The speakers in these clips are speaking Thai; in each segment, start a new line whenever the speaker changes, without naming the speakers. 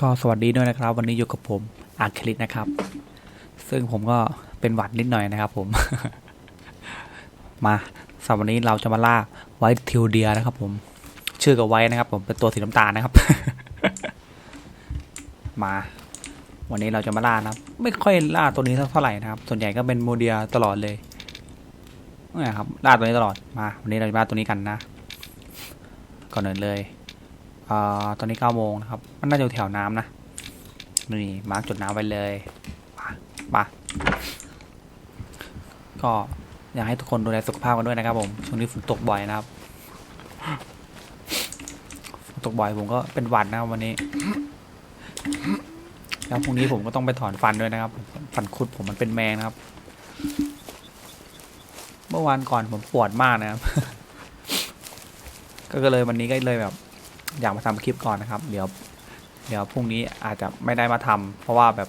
ก็สวัสดีด้วยนะครับ วันนี้อยู่กับผมอาร์คลิตนะครับ ซึ่งผมก็เป็นหวัดนิดหน่อยนะครับ ผม มาสำหรับวันนี้เราจะมาล่าไวท์ทิวเดียนะครับ ผม ชื่อกับไว้นะครับ ผมเป็นตัวสีน้ำตาลนะครับ มา วันนี้เราจะมาล่านะครับ ไม่ค่อยล่าตัวนี้สักเท่าไหร่นะครับ ส่วนใหญ่ก็เป็นโมเดียตลอดเลยเนี่ยครับล่าตัวนี้ตลอดมา วันนี้เราจะล่าตัวนี้กันนะก่อนอื่นเลย อ่าตอนนี้เก้าโมงนะครับ มันน่าจะแถวน้ำนะ นี่มาร์กจุดน้ำไว้เลยมามาก็อยากให้ทุกคนดูแลสุขภาพกันด้วยนะครับ ผม ช่วงนี้ฝนตกบ่อยนะครับ ฝนตกบ่อยผมก็เป็นหวัดนะครับวันนี้ แล้วพรุ่งนี้ผมก็ต้องไปถอนฟันด้วยนะครับ ฟันคุดผมมันเป็นแมงนะครับ เมื่อวานก่อนผมปวดมากนะครับ ก็เลยวันนี้ก็เลยแบบ อยากมาทำคลิปก่อนนะครับ เดี๋ยว เดี๋ยวพรุ่งนี้อาจจะไม่ได้มาทำเพราะว่าแบบ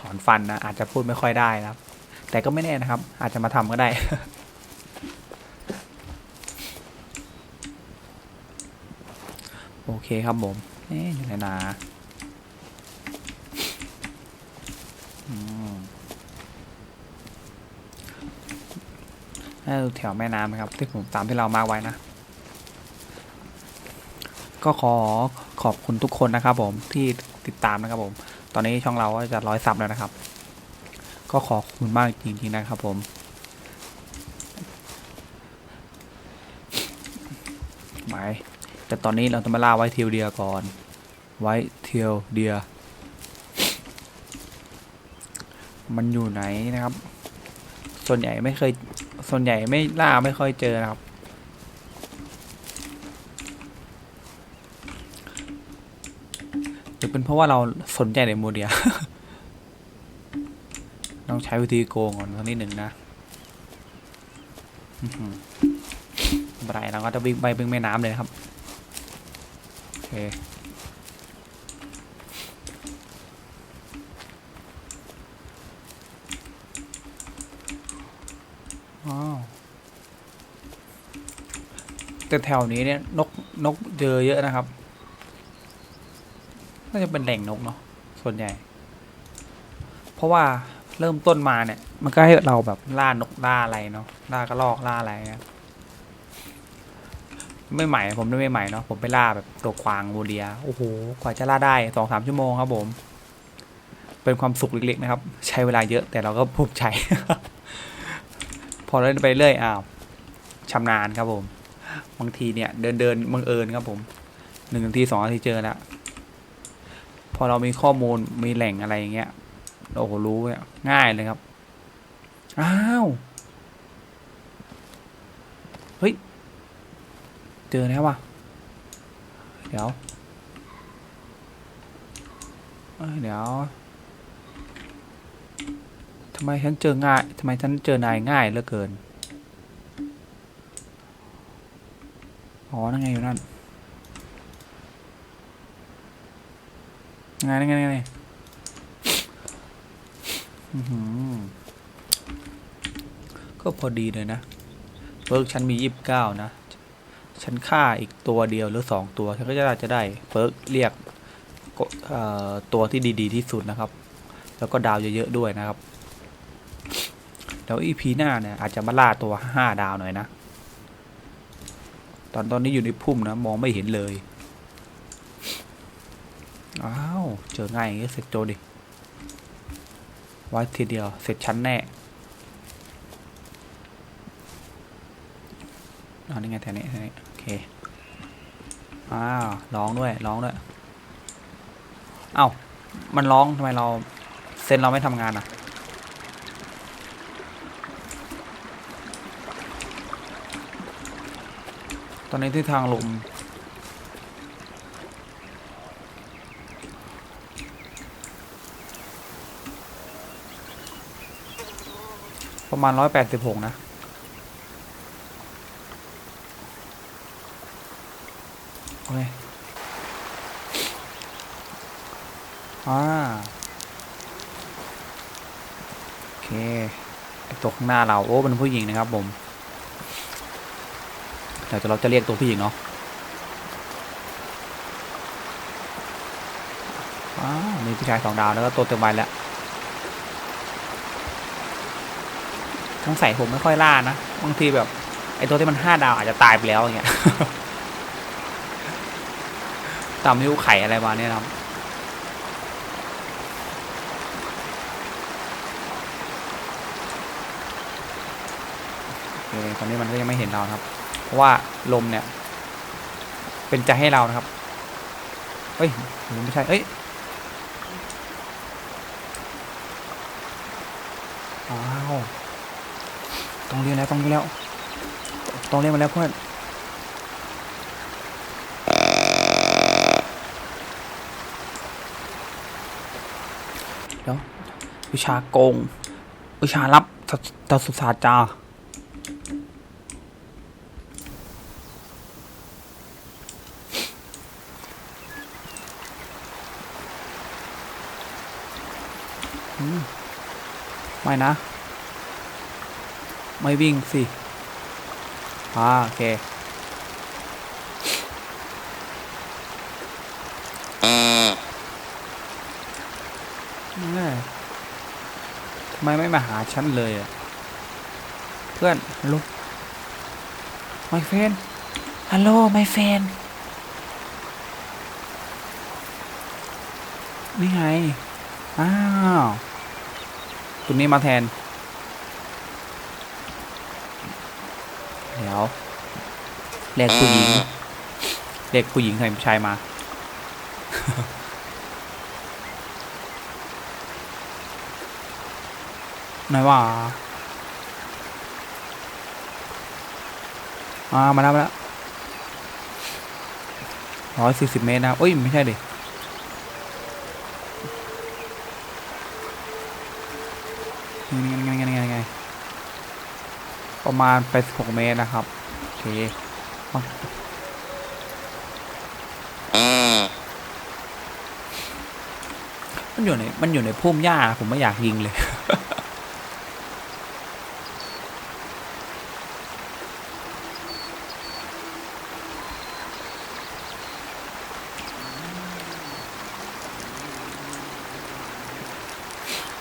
ถอนฟันนะอาจจะพูดไม่ค่อยได้นะครับ แต่ก็ไม่แน่นะครับ อาจจะมาทำก็ได้โอเคครับผมเอ๊ะอยู่ไหนนะอืมให้ดูแถวแม่น้ำนะครับ ที่ผมตามที่เรามาไว้นะ ก็ขอขอบคุณทุกคนนะครับผมที่ติดตามนะครับผม ตอนนี้ช่องเราก็จะร้อยซับแล้วนะครับ ก็ขอบคุณมากจริงๆนะครับผมหมายแต่ตอนนี้เราจะมาล่าไว้เทียวเดียก่อน ไว้เทียวเดีย มันอยู่ไหนนะครับ ส่วนใหญ่ไม่เคย ส่วนใหญ่ไม่ล่าไม่ค่อยเจอนะครับ รือเป็นเพราะว่าเราสนใจในโมเดียต้องใช้วิธีโกงก่อนสักนิดหนึ่งนะไม่เป็นไรเราก็จะวิ่งไปวิ่งแม่น้ำเลยนะครับ โอเคอ้แต่แถวนี้เนี่ยนกนกเจอเยอะนะครับ น่าจะเป็นแหล่งนกเนาะส่วนใหญ่ เพราะว่าเริ่มต้นมาเนี่ย มันก็ให้เราแบบล่านกล่าอะไรเนาะล่ากระรอกล่าอะไรนะไม่ใหม่ผมไม่ใหม่เนาะผมไปล่าแบบตัวควางโมเดียโอ้โหกว่าจะล่าได้สองสามชั่วโมงครับผม เป็นความสุขเล็กๆนะครับ ใช้เวลาเยอะแต่เราก็ภูมิใจพอเล่นไปเรื่อยอ้าวชำนาญครับผม บางทีเนี่ย เดินเดินบังเอิญครับผมหนึ่งนาทีสองนาทีเจอแล้ว พอเรามีข้อมูลมีแหล่งอะไรอย่างเงี้ยโอ้โหรู้เนี่ยง่ายเลยครับ อ้าว เฮ้ย เจอแล้วว่ะ เดี๋ยวเอ้ยเดี๋ยวทำไมฉันเจอง่ายทำไมฉันเจอนายง่ายเหลือเกิน อ๋อ นั่นไงอยู่นั่น ไงไงไงไงก็พอดีเลยนะเปิร์กฉันมียี่สิบเก้านะ ฉันฆ่าอีกตัวเดียวหรือสองตัว ฉันก็จะจะได้เปิร์กเรียกตัวที่ดีๆที่สุดนะครับ แล้วก็ดาวเยอะๆด้วยนะครับ แล้วอีพีหน้าเนี่ยอาจจะมาล่าตัวห้าดาวหน่อยนะ ตอนตอนนี้อยู่ในพุ่มนะ มองไม่เห็นเลย อ้าว เจอง่ายอย่างนี้เสร็จโจดิไว้ทีเดียว เสร็จชั้นแน่อันนี้ไงแถวนี้แถวนี้โอเคอ้าวร้องด้วยร้องด้วย เอ้า มันร้องทำไมเราเซนเราไม่ทำงานอะตอนนี้ที่ทางลม ประมาณร้อยแปดสิบหกนะ โอเคอ่าโอเคตัวข้างหน้าเรา โอ้เป็นผู้หญิงนะครับผมเดี๋ยวเราจะเรียกตัวผู้หญิงเนาะอ้ามีผู้ชายสองดาวแล้วก็ตัวเต็มใบแล้ว ทั้งใส่ผมไม่ค่อยล่านะบางทีแบบไอตัวที่มันห้าดาวอาจจะตายไปแล้วอย่างเงี้ยตามนิ้วไข่อะไรมาเนี่ยครับโอเคตอนนี้มันก็ยังไม่เห็นเราครับ เพราะว่าลมเนี่ย เป็นใจให้เรานะครับ เฮ้ยไม่ใช่ เอ้ย อ้าว ต้องเรียนแล้วต้องเรียนแล้ว ต้องเรียนมาแล้วเพื่อนเดี๋ยววิชาโกง วิชาลับตัตสุสาจาไม่นะ ไม่วิ่งสิอ่าโอเคแม่ทำไมไม่มาหาฉันเลยอะเพื่อนฮัลโหลไม่เฟนฮัลโหลไม่เฟนนี่ไง อ้าว ตัวนี้มาแทน เดี๋ยวเรียกผู้หญิงเรียกผู้หญิงใส่ผู้ชายมา ไหนวะอ่ามาแล้วมาแล้วร้อยสี่สิบเมตรนะครับเอ้ย ไม่ใช่ดิ ประมาณไปสิบหกเมตรนะครับโอเคมามันอยู่ในมันอยู่ในพุ่มหญ้าผมไม่อยากยิงเลย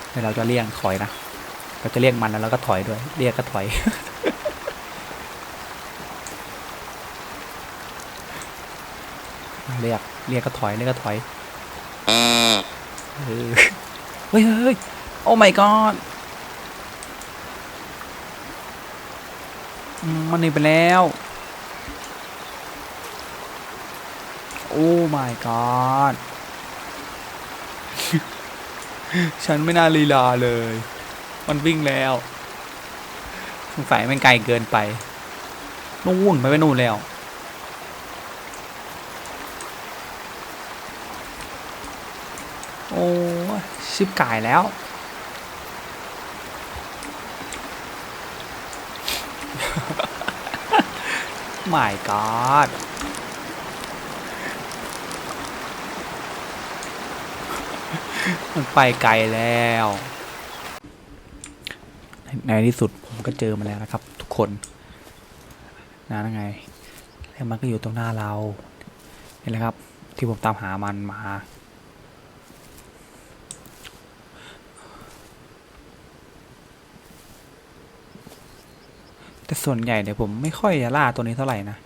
เดี๋ยวเราจะเลี่ยงถอยนะ เราจะเลี่ยงมันแล้วเราก็ถอยด้วย เรียกก็ถอย เรียก เรียกก็ถอยเรียกก็ถอยเออเฮ้ยเฮ้ยเฮ้ยโอ้ my god อืมมันหนีไปแล้ว โอ้ my god ฉันไม่น่าลีลาเลย มันวิ่งแล้วสงสัยมันไกลเกินไปนู่นไปไปนู่นแล้ว โอ้ชิบกายแล้ว my god มันไปไกลแล้ว ในที่สุดผมก็เจอมาแล้วนะครับ ทุกคนนะนั่นไง แล้วมันก็อยู่ตรงหน้าเรา เห็นไหมครับ ที่ผมตามหามันมา แต่ส่วนใหญ่เนี่ยผมไม่ค่อยจะล่าตัวนี้เท่าไหร่นะ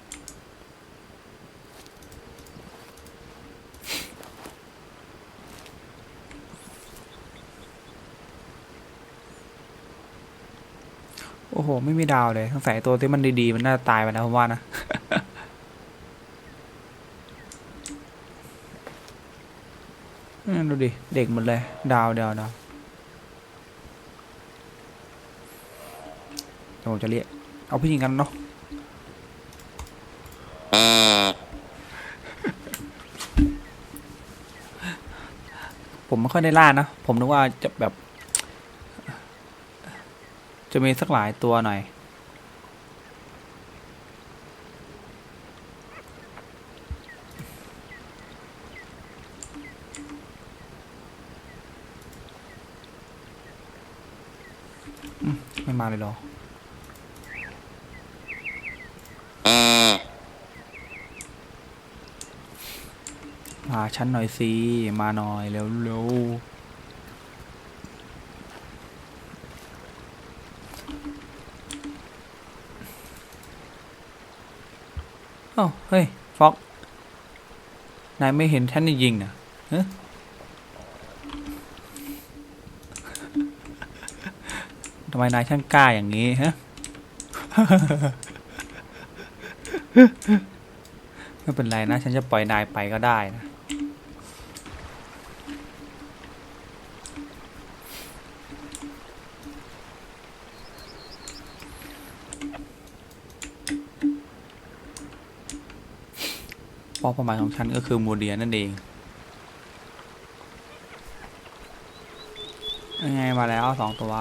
โอ้โห ไม่มีดาวเลยสงสัยตัวที่มันดีๆ มันน่าตายไปแล้วผมว่านะดูดิ เด็กหมดเลย ดาวดาวดาวเดียวผมจะเรียก เอาผู้หญิงกันเนาะผมไม่ค่อยได้ล่านะ ผมนึกว่าจะแบบ จะมีสักหลายตัวหน่อย ไม่มาเลยหรอ มาชั้นหน่อยสิ มาหน่อยเร็วเร็วเอ้าเฮ้ยฟ็อก นายไม่เห็นฉันยิงนะฮะทำไมนายช่างกล้าอย่างนี้ฮะไม่เป็นไรนะ ฉันจะปล่อยนายไปก็ได้นะ เป้าหมายของฉันก็คือมูเดียนั่นเองยังไงมาแล้วสองตัว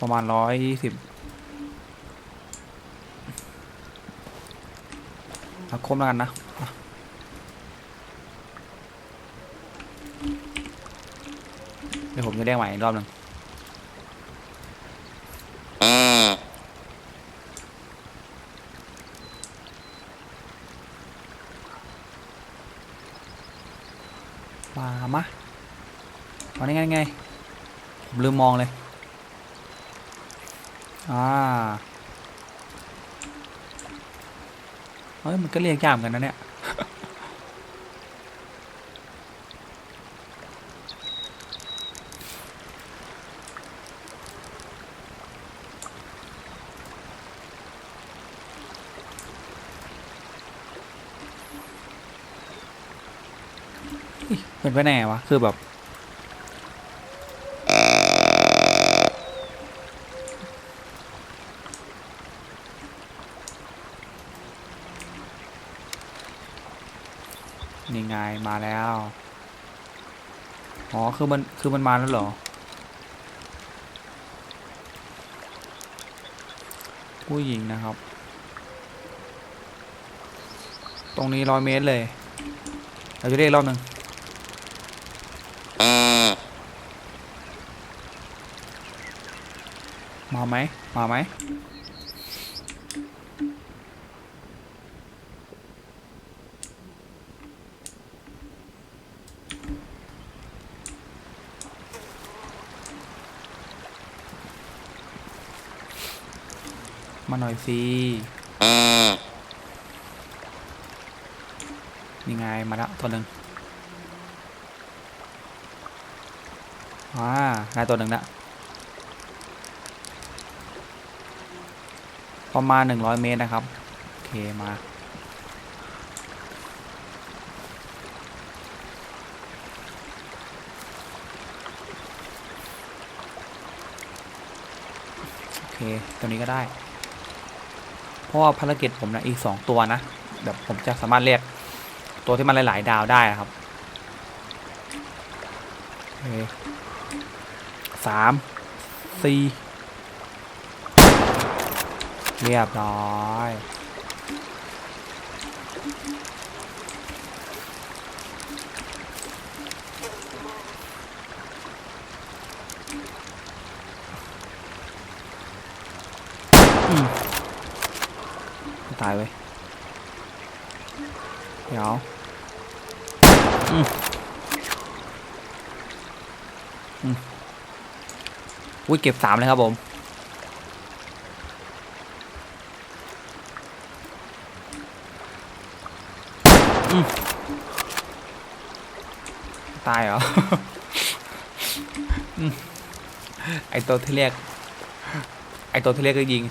ประมาณร้อยยี่สิบเอาคมแล้วกันนะอะเดี๋ยวผมจะเรียกใหม่อีกรอบหนึ่ง มามาเอานี่ไงไงผมลืมมองเลย อ่า เฮ้ย มันก็เรียกยากเหมือนกันนะเนี่ย เป็นไปแน่วะ คือแบบ นี่ไงมาแล้ว อ๋อ คือมัน คือมันมาแล้วเหรอ ผู้หญิงนะครับ ตรงนี้ร้อยเมตรเลย เราจะเรียกรอบหนึ่ง มาไหมมาไหมมาหน่อยสินี่ไงมาแล้วตัวหนึ่งอ่านายตัวหนึ่งนะ ประมาณหนึ่งร้อยเมตรนะครับ โอเค มา โอเค ตัวนี้ก็ได้ เพราะว่าภารกิจผมนะ อีกสองตัวนะแบบผมจะสามารถเรียกตัวที่มันหลาย ๆ ดาวได้นะครับโอเคสามสี่ เรียบร้อยอืมตายเว้ยเดี๋ยวอืมอืมอุ้ยเก็บสามเลยครับผม ตายเหรออืมไอตัวที่เรียก ไอตัวที่เรียกก็ยิง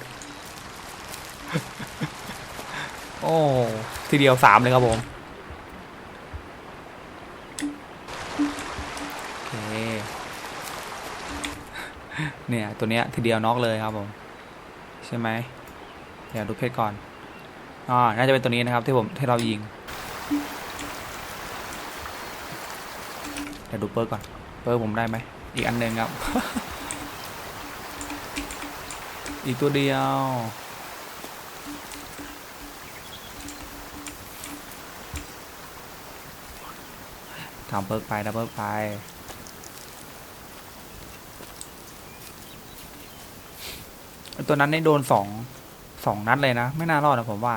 โอ้ ทีเดียวสามเลยครับผม โอเค เนี่ย ตัวเนี้ยทีเดียวน็อกเลยครับผม ใช่ไหม เดี๋ยวดูเพชรก่อน อ่า น่าจะเป็นตัวนี้นะครับที่ผมที่เรายิง ดี๋ยวดูเปิร์ก่อน เปิร์ผมได้ไหม อีกอันหนึ่งครับ อีกตัวเดียวทำเปิร์กไปดับเบิลไปตัวนั้นได้โดนสองสองนัดเลยนะ ไม่น่ารอดนะผมว่า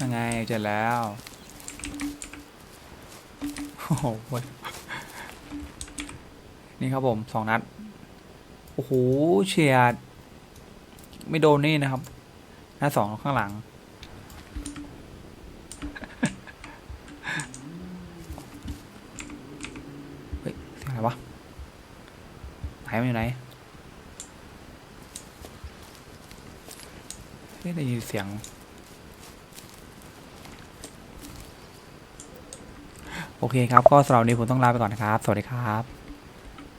ยังไงเจอแล้ว โอ้โหนี่ครับผมสองนัด โอ้โหเฉียด ไม่โดนนี่นะครับนัดสองข้างหลัง เฮ้ยเสียงอะไรวะไหนมันอยู่ไหนเฮ้ยได้ยินเสียง โอเคครับ ก็สำหรับวันนี้ผมต้องลาไปก่อนนะครับ สวัสดีครับ